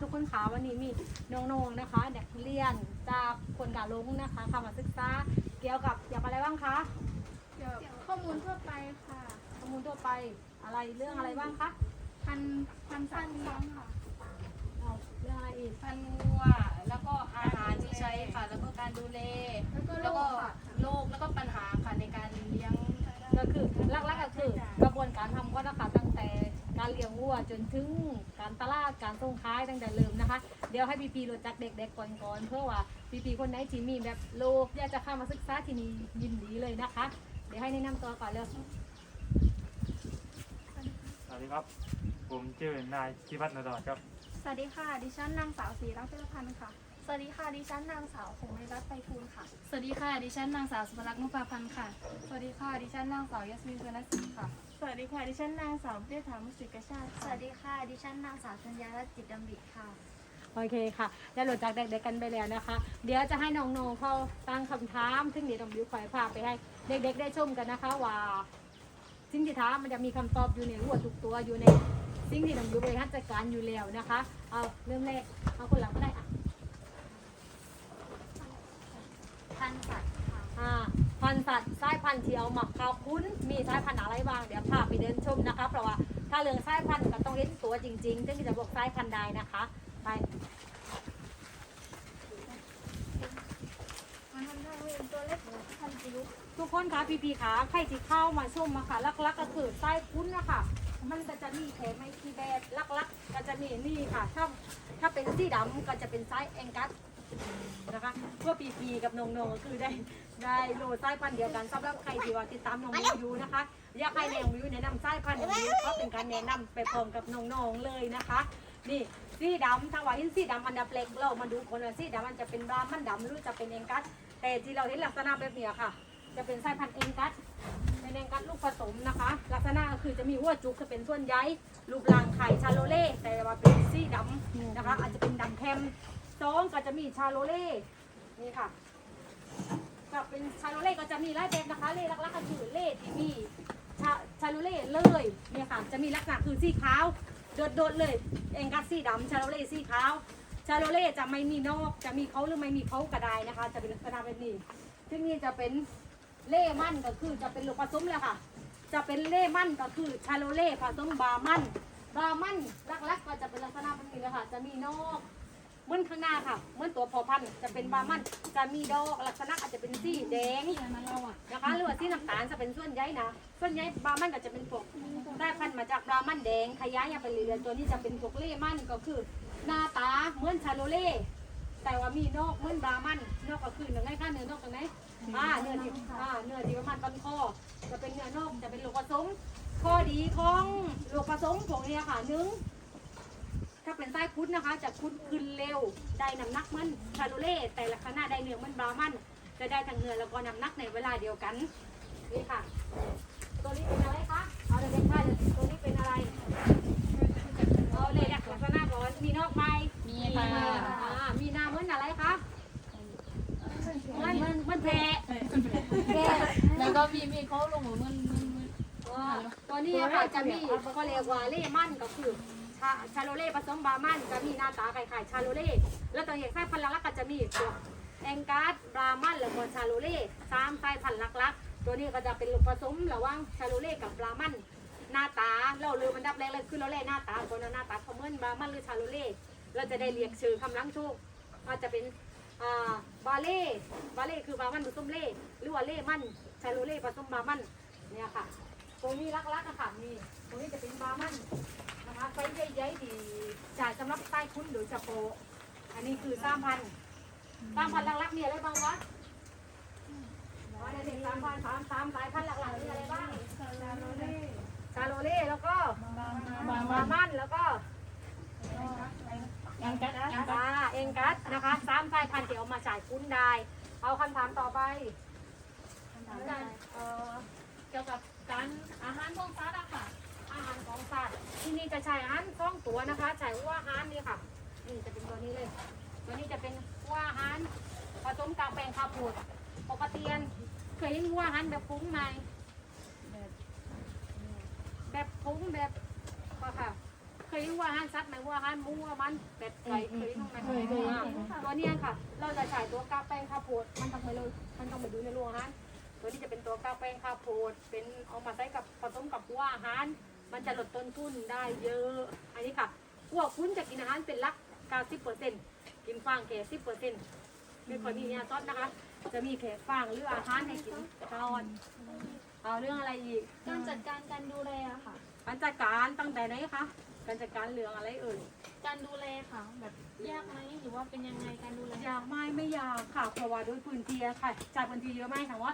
ทุกคนคะวันนี้มีน้องๆนะคะเด็กเรียนจากคนกาลงนะคะเข้ามาศึกษาเกี่ยวกับเกี่ยวกับอะไรบ้างคะเกี่ยวกับข้อมูลทั่วไปค่ะข้อมูลทั่วไปอะไรเรื่องอะไรบ้างคะพันพันสัตว์เลี้ยงค่ะเอาเรื่องอะไรอีกพันวัวแล้วก็อาหารที่ใช้ค่ะ แล้วก็การดูแลแล้วก็โรแล้วคก็ค่ะโรคแล้วก็ปัญหาค่ะในการเลี้ยงก็คือหลักๆก็คือกระบวนการทำก็นะคะตั้งแต่ การเลี้ยงวัวจนถึงการตลาดการส่งขายตั้งแต่เริ่มนะคะ เดี๋ยวให้พีพีรู้จักเด็กๆก่อนๆเพื่อว่าพีพีคนไหนที่มีแบบโลกอยากจะเข้ามาศึกษาที่นี่ยินดีเลยนะคะ เดี๋ยวให้แนะนำตัวก่อนเลยสวัสดีครับ ผมชื่อนายชิวัฒน์นดรครับ สวัสดีค่ะ ดิฉันนางสาวศรีรักเจรพันธ์ค่ะ สวัสดีค่ะ ดิฉันนางสาวคงในรัตน์ไปทูลค่ะ สวัสดีค่ะ ดิฉันนางสาวสุภลักษณ์นุปาพันธ์ค่ะ สวัสดีค่ะ ดิฉันนางสาวยัสมินเซนัสสิค่ะ สวัสดีค่ะ ดิฉันนางสาวเบี้ยถามุสิกชาติสวัสดีค่ะ ดิฉันนางสาวธัญญาลัตน์จิตดำริค่ะ โอเคค่ะได้รู้จักเด็กๆกันไปแล้วนะคะ เดี๋ยวจะให้น้องๆเขาตั้งคำถามซึ่งเดี๋ยวน้องบิวคอยพาไปให้เด็กๆได้ชมกันนะคะ ว่าสิ่งที่ถามมันจะมีคำตอบอยู่ในหัวทุกตัวอยู่ในสิ่งที่น้องบิวบริหารจัดการอยู่แล้วนะคะเอาเริ่มแรกเอาคนหลังก็ได้อะพันสัตว์ค่ะ อ่า พันธุ์สัตว์สายพันธุ์ที่เอาหมักข้าวคุ้น มีสายพันธุ์อะไรบ้าง เดี๋ยวพาไปเดินชมนะคะ เพราะว่าถ้าเรื่องสายพันธุ์ก็ต้องเล่นตัวจริงๆซึ่งจะบอกสายพันธุ์ใดนะคะ ไปทุกคนคะพีพีขาใครที่เข้ามาชมมาค่ะลักๆก็คือไส้คุ้นนะคะมันก็จะมีแถมไม่กี่แบบลักๆก็จะมีนี่ค่ะ ถ้าถ้าเป็นสีดำก็จะเป็นไส้แองกัสนะคะเพื่อพีพีกับนงๆก็คือได้ ได้โลไส้พันธุ์เดียวกันสำหรับใครที่ว่าติดตามน้องวิวอยู่นะคะ อยากให้แนววิวแนะนำไส้พันธุ์ของวิวก็เป็นการแนะนำไปพร้อมกับน้องๆเลยนะคะ นี่สีดำถ้าว่าเห็นสีดำอันดับเล็กเรามาดูคนว่าสีดำมันจะเป็นบรามันดำหรือจะเป็นเองกัสแต่ที่เราเห็นลักษณะแบบนี้ค่ะ จะเป็นไสายพันธุ์เองกัสเป็นเองกัสลูกผสมนะคะ ลักษณะก็คือจะมีหัวจุกจะเป็นส่วนใหญ่รูปร่างไข่ชาโลเล่แต่ว่าเป็นสีดำนะคะ อาจจะเป็นดำเข้มสองก็จะมีชาโลเล่นี่ค่ะ ก็เป็นชาโลเล่ก็จะมีลายแบบนะคะเล่ลักๆก็คือเล่ที่มีชาชาโลเล่เลยเนี่ยค่ะจะมีลักษณะคือสีขาวโดดๆเลยเองกัสสีดำชาโลเล่สีขาวชาโลเล่จะไม่มีนอกจะมีเขาหรือไม่มีเขาก็ได้นะคะ จะเป็นลักษณะแบบนี้ซึ่งนี่จะเป็นเล่มั่นก็คือจะเป็นลูกผสมเลยค่ะ จะเป็นเล่มั่นก็คือชาโลเล่ผสมบามั่นบามั่นลักๆก็จะเป็นลักษณะแบบนี้เลยค่ะจะมีนอก เหมือนข้างหน้าค่ะเหมือนตัวพอพันธุ์จะเป็นบามันจะมีดอกลักษณะอาจจะเป็นสีแดงนะคะหรือว่าสีน้ำตาลจะเป็นส่วนใหญ่นะส่วนใหญ่บามันก็จะเป็นพวกได้พันธุ์มาจากบามันแดงขยายไปเรื่อยๆตัวนี้จะเป็นพวกเล่มันก็คือหน้าตาเหมือนชาโลเล่แต่ว่ามีนอกเหมือนบรามันนอกก็คือหนึ่งไงค่ะเนื้อนอกตรงไหนอ่าเนื้อที่อ่าเนื้อที่ประมาณต้นคอจะเป็นเนื้อนอกจะเป็นลูกผสมข้อดีของลูกผสมพวกเนี้ยค่ะหนึ่ง ถ้าเป็นไส้พุทธนะคะ จะพุทธขึ้นเร็ว ได้น้ำหนักเหมันชาโลเล่แต่ละขนาดได้เนื้อเหมันบรามันจะได้ทั้งเนื้อแล้วก็น้ำหนักในเวลาเดียวกันนี่ค่ะ ตัวนี้เป็นอะไรคะเอาเด็กๆค่ะตัวนี้เป็นอะไรเอาเลยลักษณะก่อนมีนอกไหมมีค่ะอ่ามีนาเหมือนอะไรคะเหมือนเหมือนเหมือนแพะแพะแล้วก็มีมีเขาลงเหมือนมันมันมันอ่าตัวนี้ค่ะจะมีเขาเรียกว่าเล่มั่นก็คือ ชาชาโลเล่ผสมบามันจะมีหน้าตาคล้ายๆชาโลเล่แล้วตัวอย่างไส้พันธุ์ลักก็จะมีพวกแองการ์ดบรามันแล้วก็ชาโลเล่สามไส้พันธุ์ลักๆตัวนี้ก็จะเป็นลูกผสมระหว่างชาโลเล่กับบรามันหน้าตาเราลืมมันดับแรกเลยคือเราเล่หน้าตาคนหน้าตาเขาเหมือนบรามันหรือชาโลเล่เราจะได้เรียกชื่อคำลังโชคว่าจะเป็นอ่าบาเล่บาเล่คือบามันผสมเล่หรือว่าเล่มันชาโลเล่ผสมบามันเนี่ยค่ะ ตรงนี้ลักๆอะค่ะนี่ตรงนี้จะเป็นบามันนะคะไฟใหญ่ๆดีจ่ายสำหรับใต้คุ้นโดยเฉพาะอันนี้คือสามพันสามพันลักๆมีอะไรบ้างวะอ๋อในเด็กสามพันสามสามสายพันธุ์หลักๆมีอะไรบ้างชาโลเล่ชาโลเล่แล้วก็บามันแล้วก็ยังกัดยังกัดอ่าเองกัสนะคะสามสายพันธุ์ที่เอามาจ่ายคุ้นได้ เอาคำถามต่อไปเอ่อเกี่ยวกับ การอาหารพวกสัตว์อะค่ะ อาหารของสัตว์ที่นี่จะใช้อาหารสองตัวนะคะใช้หัวอาหารนี่ค่ะนี่จะเป็นตัวนี้เลย ตัวนี้จะเป็นหัวอาหารผสมกับแป้งข้าวโพดปกติเคยเห็นหัวอาหารแบบพุ้งไหมแบบพุ้งแบบก็ค่ะเคยรู้ว่าอาหารซัดไหมว่าอาหารหมูว่ามันเป็ดไก่เคยรู้ไหมเคยตัวเนี้ยค่ะ เราจะใช้ตัวกาแป้งข้าวโพดมันต้องไปเลย มันต้องไปดูในโรงอาหาร ตัวนี้จะเป็นตัวกาแป้งข้าวโพดเป็นเอามาใส่กับผสมกับหัวอาหาร มันจะลดต้นทุนได้เยอะ อันนี้ค่ะพวกคุณจะกินอาหารเป็นหลัก90%กินฟางแค่10%ไม่ค่อยมีเนี่ยซอสนะคะ จะมีแค่ฟางหรืออาหารให้กินตลอดเอาเรื่องอะไรอีกการจัดการการดูแลอะค่ะ การจัดการตั้งแต่ไหนคะการจัดการเรื่องอะไรเอ่ยการดูแลค่ะ แบบยากไหมหรือว่าเป็นยังไงการดูแลอยากไม่ไม่อยากค่ะเพราะว่าด้วยพื้นที่อะค่ะจ่ายพื้นที่เยอะไหมถามว่า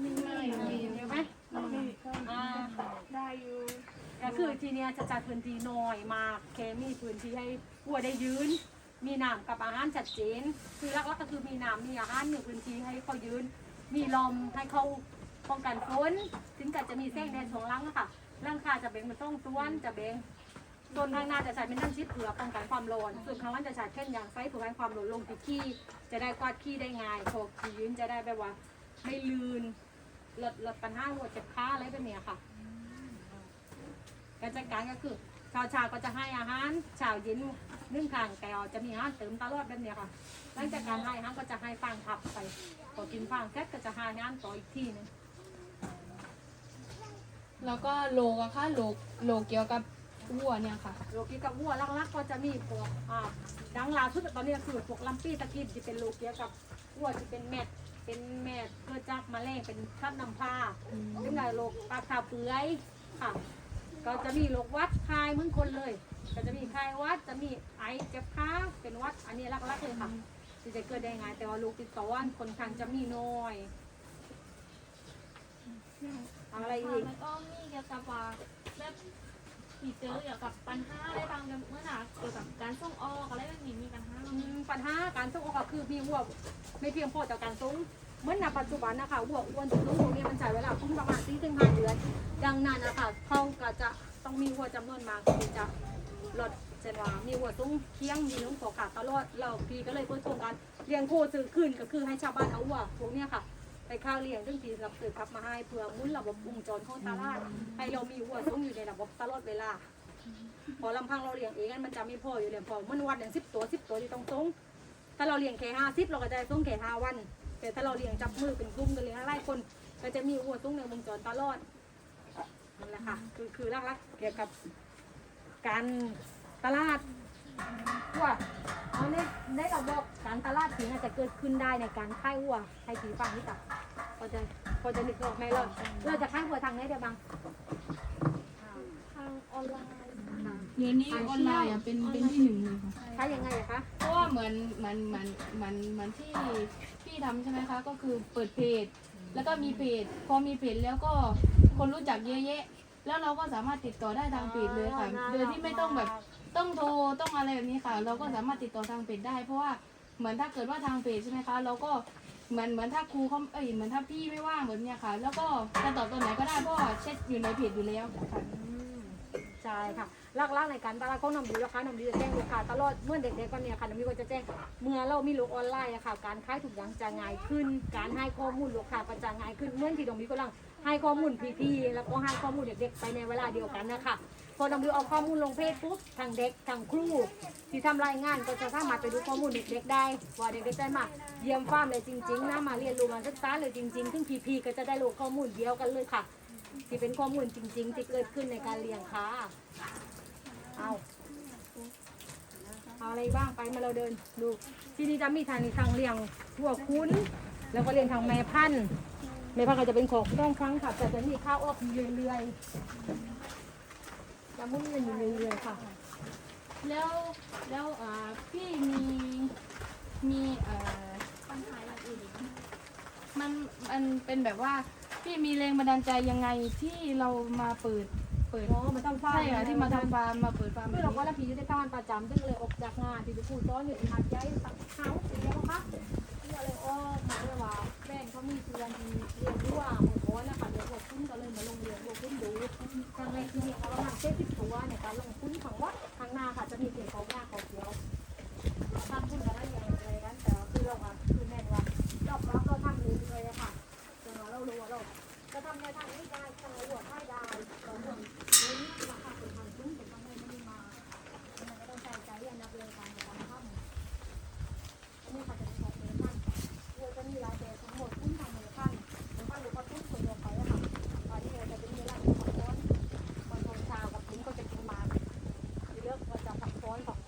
ไม่ไม่เยอะไหมอ่าได้อยู่ ก็คือทีเนี้ยจะจัดพื้นที่น้อยมากแค่มีพื้นที่ให้วัวได้ยืน มีน้ำกับอาหารชัดเจน คือหลักๆก็คือมีน้ำมีอาหารมีพื้นที่ให้เขายืน มีลมให้เขาป้องกันฝนถึงกับจะมีแสงแดดสองลังอะค่ะร่างคาจะเบ่งเป็นต้องต้วนจะเบ่งต้นข้างหน้าจะใช้เป็นน้ำชิดเผื่อป้องกันความร้อนส่วนข้างล่างจะใช้เช่นอย่างไฟเผื่อให้ความร้อนลงที่ขี้จะได้กวาดขี้ได้ง่ายพอขี้ยืนจะได้แบบว่าไม่ลื่น ลดลดปัญหาหัวเจ็บขาอะไรแบบเนี้ยค่ะการจัดการก็คือชาวชาก็จะให้อาหารชาวเย็นนึ่งทางแต่จะมีอาหารเติมตลอดแบบเนี้ยค่ะหลังจากการให้อาหารก็จะให้ฟางทับไปพอกินฟางเสร็จก็จะให้อาหารต่ออีกทีหนึงแล้วก็โลอะค่ะโลโลเกี่ยวกับวัวเนี่ยค่ะโลกีกับวัวลักๆก็จะมีพวกอ่าดังลาสุดตอนนี้คือพวกลัมปี้ตะกินที่เป็นโลเกียกับวัวที่เป็นแมด เป็นแมดเกิดจากแมลงเป็นคราบน้ำผ้าเป็นไงโรคปากขาเปื่อยค่ะ ก็จะมีโรคหวัดคายเหมือนคนเลย ก็จะมีคายหวัดจะมีไอเจ็บขาเป็นหวัดอันนี้ลักๆเลยค่ะที่จะเกิดได้ไงแต่ว่าโรคติดต่อวันคนข้างจะมีน้อยเอาอะไรค่ะอีก แล้วก็มีเกี่ยวกับว่าแบบ ที่เจอเกี่ยวกับปัญหาอะไรบางเมื่อหนาเกี่ยวกับการส่งออกอะไรแบบนี้มีปัญหาบ้างไหมปัญหาการส่งออกก็คือมีวัวไม่เพียงพอต่อการส่งเหมื่อนในปัจจุบันนะคะวัวอ้วนจะส่งพวกนี้มันใช้เวลาคุ้มประมาณสี่ถึงห้าเดือน ดังนั้นนะคะเขาก็จะต้องมีวัวจำนวนมากที่จะลดเช่นว่ามีวัวส่งเคียงมีน้องขอขาดตลอดเราพี่ก็เลยเปิดโครงการเลี้ยงโคซื้อขึ้นก็คือให้ชาวบ้านเอาวัวพวกเนี้ยค่ะ ไปข้าวเลี้ยงซึ่งทีรับสืบพับมาให้เพื่อมุ้นระบบวงจรของตลาดให้เรามีวัวส่งอยู่ในระบบตลอดเวลา พอลำพังเราเลี้ยงเองมันจะไม่พออยู่เลยงพอมันวันอย่างสิบตัวสิบตัวที่ต้องส่งถ้าเราเลี้ยงแค่ห้าสิบเราก็จะส่งแค่ห้าวัน แต่ถ้าเราเลี้ยงจับมือเป็นกลุ่มกันเลี้ยงหลายคนก็จะมีวัวส่งในวงจรตลอดนั่นแหละค่ะคือคือหลักเกี่ยวกับการตลาดวัวเอาในในระบบการตลาดถึงอาจจะเกิดขึ้นได้ในการค่ายวัวให้ผีฟังนี่จ้ะ พอจะพอจะนึกออกไหมเราเราจะค่ายวัวทางไหนได้บ้างทางออนไลน์เดี๋ยวนี้ออนไลน์อะเป็นเป็นที่หนึ่งเลยค่ะค่ายยังไงอะคะ เพราะว่าเหมือนเหมือนเหมือนเหมือนเหมือนที่พี่ทำใช่ไหมคะ ก็คือเปิดเพจ แล้วก็มีเพจ พอมีเพจแล้วก็คนรู้จักเยอะแยะแล้วเราก็สามารถติดต่อได้ทางเพจเลยค่ะ โดยที่ไม่ต้องแบบต้องโทรต้องอะไรแบบนี้ค่ะ เราก็สามารถติดต่อทางเพจได้ เพราะว่าเหมือนถ้าเกิดว่าทางเพจใช่ไหมคะ เราก็ เหมือนเหมือนถ้าครูเขาเอ้ยเหมือนถ้าพี่ไม่ว่างแบบเนี้ยค่ะ แล้วก็จะตอบตอนไหนก็ได้เพราะว่าเช็คอยู่ในเพจอยู่แล้วค่ะ ใช่ค่ะหลักๆในการตลาดของน้ำดีนะคะน้ำดีจะแจ้งลูกค้าตลอดเมื่อเด็กๆก็เนี่ยค่ะน้ำดีก็จะแจ้งเมื่อเรามีโลกออนไลน์อะค่ะ การขายถูกอย่างจะง่ายขึ้น การให้ข้อมูลลูกค้าก็จะง่ายขึ้นเมื่อที่น้ำดีกำลังให้ข้อมูลพี่ๆแล้วก็ให้ข้อมูลเด็กๆไปในเวลาเดียวกันนะคะ พอน้ำดีเอาข้อมูลลงเพจปุ๊บทางเด็กทางครูที่ทำรายงานก็จะสามารถไปดูข้อมูลเด็กๆได้ ว่าเด็กๆได้มาเยี่ยมฟาร์มเลยจริงๆนะมาเรียนรู้มาศึกษาเลยจริงๆ ซึ่งพีๆก็จะได้รู้ข้อมูลเดียวกันเลยค่ะ ที่เป็นข้อมูลจริง ๆ ที่เกิดขึ้นในการเลี้ยงค้าเอาเอาอะไรบ้างไปมาเราเดินดูที่นี่จะมีทางนี้ทางเลี้ยงทั่วคุ้น แล้วก็เลี้ยงทางแม่พันธุ์แม่พันธุ์ก็จะเป็นของต้องครั้งค่ะแต่จะมีข้าวออกอยู่เรื่อยๆ จะมุ่งเงินอยู่เรื่อยๆค่ะ แล้วแล้วอ่าพี่มีมีเอ่อปัญหาอย่างอื่นอีกไหมมันมันเป็นแบบว่าพี่มีแรงบันดาลใจยังไงที่เรามาเปิดเปิดอ๋อมาทำฟาร์มใช่ค่ะที่มาทำฟาร์มมาเปิดฟาร์มแบเมื่บอเราก็นี้รับผีอยู่ในการประจำซึ่งเลยออกจากงานที่ดูผู้ซ้อนอยู่ที่หาดใหญ่สักเขาเดียวนะคะที่อะไรออกมาเลยว่าแฟนเขามีเพื่อนที่เรียนรู้ว่าหัวโค้นะคะเดี๋ยวหัวคุ้นก็เลยมาลงเรียนหัวคุ้นดูทางในคลินิกเขาประมาณเจ็ดสิบตัวในการลงทุนของวัดทางหน้าค่ะจะมีเพียงของหน้าของเดียวทำทุนกันได้ยังไงกันแต่ว่าคือเราอะคือแม่นว่าเรารับเราทำเรื่อยๆอะค่ะจนว่าเรารู้ว่าเราจะทำในทางนี้ได้ทางเราหัวได้ได้เราหัวเรื่องนี้ราคาเป็นทางซุ้มเป็นทางไม่ได้มา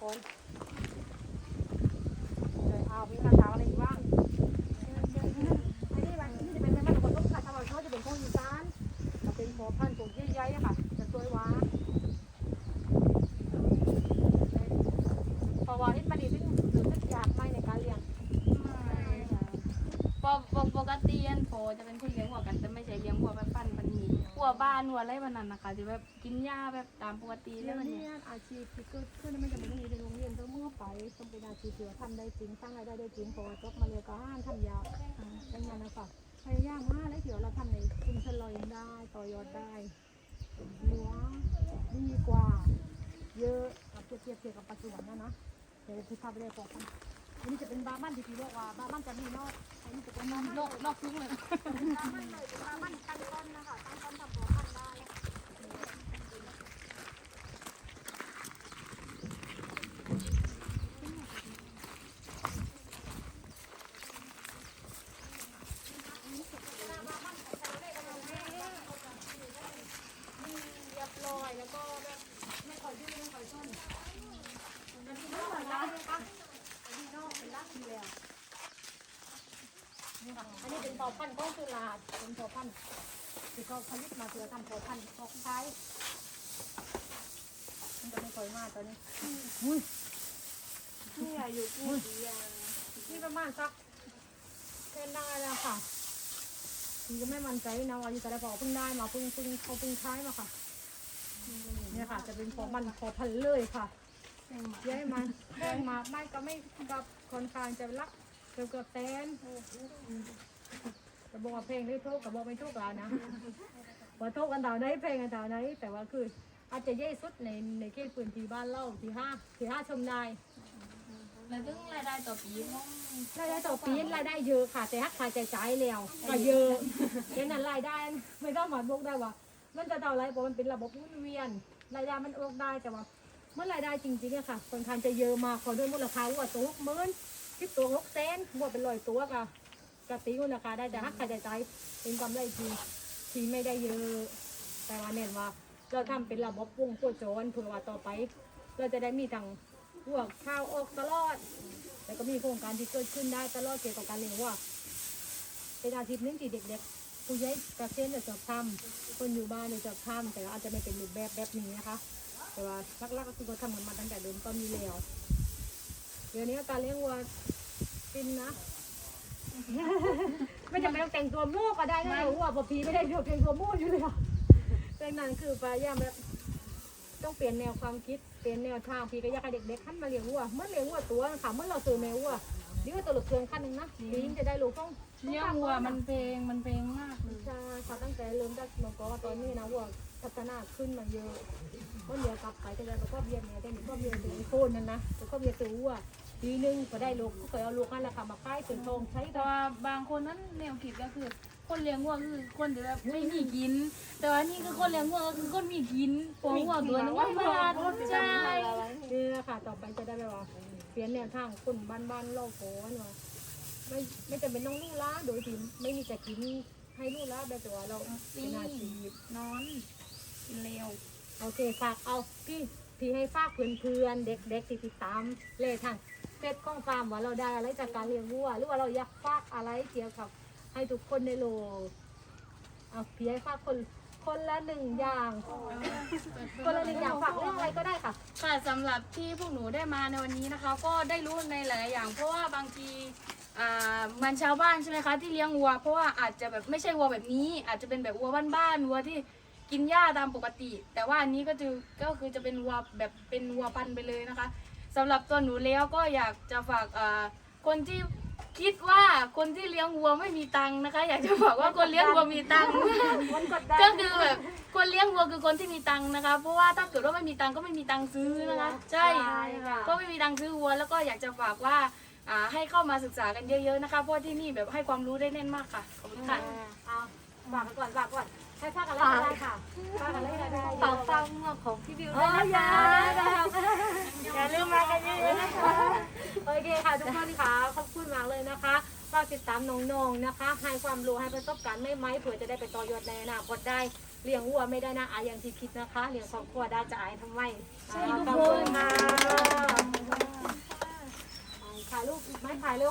คนเดี๋ยวเอาพี่มาถามอะไรอีกบ้างอันนี้มันนี่จะเป็นแม่แม่ของคนลูกค่ะทำไมเขาจะเป็นพวกอีสานจะเป็นพอพันธุ์ตัวใหญ่ๆอะค่ะ จะสวยหวานเพราะว่าที่มันดีที่สุดอยากไม่ในการเลี้ยง ป กปกติอันโพจะเป็นคนเลี้ยงวัวกันแต่ไม่ใช่เลี้ยงวัวแบบปั้นปันนี้วัวบ้านวัวอะไรวันนั้นนะคะจะแบบกินหญ้าแบบตามปกติเรื่แล้อวงมันนี้เนี่ยอาชีพที่เกิดขึ้นไม่จำเป็นต้องมีในโรงเรียนต้องเมื่อไปต้องเป็นอาชีพที่ว่าทำได้จริงสร้างรายได้ได้จริงเพราะว่าจบมาเรียนก็ห้านทำยาเป็นงานนะคะพยายามมากแล้วเดี๋ยวเราทำในชุมชนเราเองได้ต่อยอดได้หัวดีกว่า เยอะกับเทียบเทียบเทียบกับปัจจุบันนะนะเดี๋ยวที่พาไปเรียบอกกัน อันนี้จะเป็นบาร์มันที่พี่บอกว่าบาร์มันจะมีนอกอันนี้จะเป็นบาร์มันนอกนอกคุ้งเลยบาร์มันเลยเป็นบาร์มันตั้งต้นนะคะตั้งต้นทำตัวพันได้เรียบร้อยแล้วก็แบบไม่ค่อยดื้อไม่ค่อยซนอันนี้นอกเป็นรักนะคะอันนี้นอกเป็นรักอยู่แล้วนี่ค่ะ อพอพันธุ์ก้องสุราเป็นพอพันธุ์ที่เขาผลิตมาเพื่อทำพอพันธุ์ตอกไช้มันจะไม่ค่อยมากตอนนี้อุ้ยนี่อยู่กู้ดีอ่นี่ประมาณสักเท่นได้แล้วค่ะพี่ก็ไม่มั่นใจนะว่าอยู่แต่ละพอเพิ่งได้มาเพิ่งเพิ่งเขาเพิ่งใช้มาค่ะเนี่ยค่ะ จะเป็นพอมันพอพันเลยค่ะเย้มันแป้งมาไม่ก็ไม่กับคนคางจะรักเกือบเกือบแตน จะบอกว่าเพลงได้ทุกกับบอกไม่ทุกแล้วนะว่าทุกกันเต่าไหนเพลงกันเต่าไหนแต่ว่าคืออาจจะเย่สุดในในเขตพื้นที่บ้านเล่าที่ห้าที่ห้าชมได้แล้วถึงรายได้ต่อปีของรายได้ต่อปีรายได้เยอะค่ะแต่หักค่าใช้จ่ายแล้วก็เยอะดังนั้นรายได้ไม่ต้องมาบอกได้ว่า มันจะเท่าไรเพราะมันเป็นระบบหมุนเวียนรายได้มันออกได้แต่ว่าเมื่อรายได้จริงๆเนี่ยค่ะค่อนข้างจะเยอะมากขอด้วยมูลค่าว่าตัวหกหมื่นคิดตัวหกแสนบวกเป็นร้อยตัวก็ กะตีมูลค่าได้แต่หักค่าใช้จ่ายเป็นกำไรทีที่ไม่ได้เยอะ แต่ว่าเน้นว่า เราทำเป็นระบบวงโคจรเพื่อว่าต่อไป เราจะได้มีทางพวกข้าวออกตลอด แล้วก็มีโครงการที่เกิดขึ้นได้ตลอดเกี่ยวกับการเลี้ยงวัว่าเป็นอาชีพหนึงที่เด็กๆผู้ใหญ่เกษตรจะทำคนอยู่บ้านเนี่ยจะทำแต่ว่าอาจจะไม่เป็นรูปแบบแบบนี้นะคะ แต่ว่าลักๆก็คือเขาทำกันมาตั้งแต่เดิมก็มีแล้วเดี๋ยวนี้การเลี้ยงวัวฟินนะ ไม่จำเป็นต้องแต่งตัวโม่ก็ได้นะหรือว่าพอพีไม่ได้แต่งตัวโม่อยู่เลยอะดังนั้นคือพยายามแบบต้องเปลี่ยนแนวความคิดเปลี่ยนแนวทางพี่ก็อยากให้เด็กๆขั้นมาเลี้ยงวัวเมื่อเลี้ยงวัวตัวค่ะเมื่อเราซื้อแมววัวดีกว่าตัวหลุดเครื่องขั้นหนึ่งนะดีมจะได้ลูกต้องเลี้ยงวัวมันเพลงมันเพลงมากเลยใช่ค่ะตั้งแต่เริ่มจากเมื่อก่อนตอนนี้นะวัวพัฒนาขึ้นมาเยอะก็เดี๋ยวกลับไปก็จะก็เบียนเนี่ยแต่หนูก็เบียนถึงโคนนั่นนะแต่ก็เบียนถึงวัว ปีหนึงก็ได้ลูกก็เคยเอาลูกนั่นแหละค่ะมาค่ายถึงทองใช้แต่ว่าบางคนนั้นแนวคิดก็คือ คนเลี้ยงวัวคือคนที่แบบไม่มีกิน แต่ว่านี่คือคนเลี้ยงวัวก็คือคนมีกินเพราะวัวตัวนึงมันพลาดใช่นี่แหละค่ะ ต่อไปจะได้แบบว่าเปลี่ยนแนวทางคนบ้านๆโลกโก้ว่าไม่ไม่จำเป็นต้องลู่ล้าโดยที่ไม่มีจะกินให้ลู่ล้าแบบตัวเราปีเป็นอาชีพ นอนกินเร็ว โอเคฝากเอาพี่พี่ให้ฝากเพื่อนๆเด็กๆที่ติดตามเลยทาง เฟซของฟาร์มว่าเราได้อะไรจากการเลี้ยงวัว หรือว่าเราอยากฝากอะไรเกี่ยวกับให้ทุกคนในโลกเอาพี่ให้ฝากคนคนละหนึ่งอย่าง คนละหนึ่งอย่างฝากเรื่องอะไรก็ได้ค่ะ ค่ะสำหรับที่พวกหนูได้มาในวันนี้นะคะ ก็ได้รู้ในหลายอย่าง เพราะว่าบางทีอ่ามันชาวบ้านใช่ไหมคะที่เลี้ยงวัว เพราะว่าอาจจะแบบไม่ใช่วัวแบบนี้ อาจจะเป็นแบบวัวบ้านๆวัวที่กินหญ้าตามปกติ แต่ว่าอันนี้ก็คือก็คือจะเป็นวัวแบบเป็นวัวพันธุ์ไปเลยนะคะ สำหรับตัวหนูแล้วก็อยากจะฝากอ่าคนที่คิดว่าคนที่เลี้ยงวัวไม่มีตังค์นะคะ อยากจะบอกว่าคนเลี้ยงวัวมีตังค์มันกดดันก็คือแบบคนเลี้ยงวัวคือคนที่มีตังค์นะคะ เพราะว่าถ้าเกิดว่าไม่มีตังค์ก็ไม่มีตังค์ซื้อนะคะ ใช่ค่ะก็ไม่มีตังค์ซื้อวัว แล้วก็อยากจะฝากว่าอ่าให้เข้ามาศึกษากันเยอะ ๆนะคะ เพราะว่าที่นี่แบบให้ความรู้ได้แน่นมากค่ะขอบคุณค่ะเอา ฝากก่อนฝากก่อนให้ฝากกันเล่นก็ได้ค่ะฝากกันได้นก็ได้เต่าฟังหมวกของพี่บิวด้วยนะคะอย่าลืมมากันเยอะๆนะคะโอเคค่ะทุกท่านค่ะขอบคุณมากเลยนะคะฝากติดตามน้องๆนะคะ ให้ความรู้ให้ประสบการณ์ไม่ไหมเผื่อจะได้ไปต่อยอดในอนาคตได้เลี้ยงวัวไม่ได้นะอายอย่างที่คิดนะคะเลี้ยงครอบครัวได้จะอายทำไมขอบคุณค่ะถ่ายรูปไม่ถ่ายเร็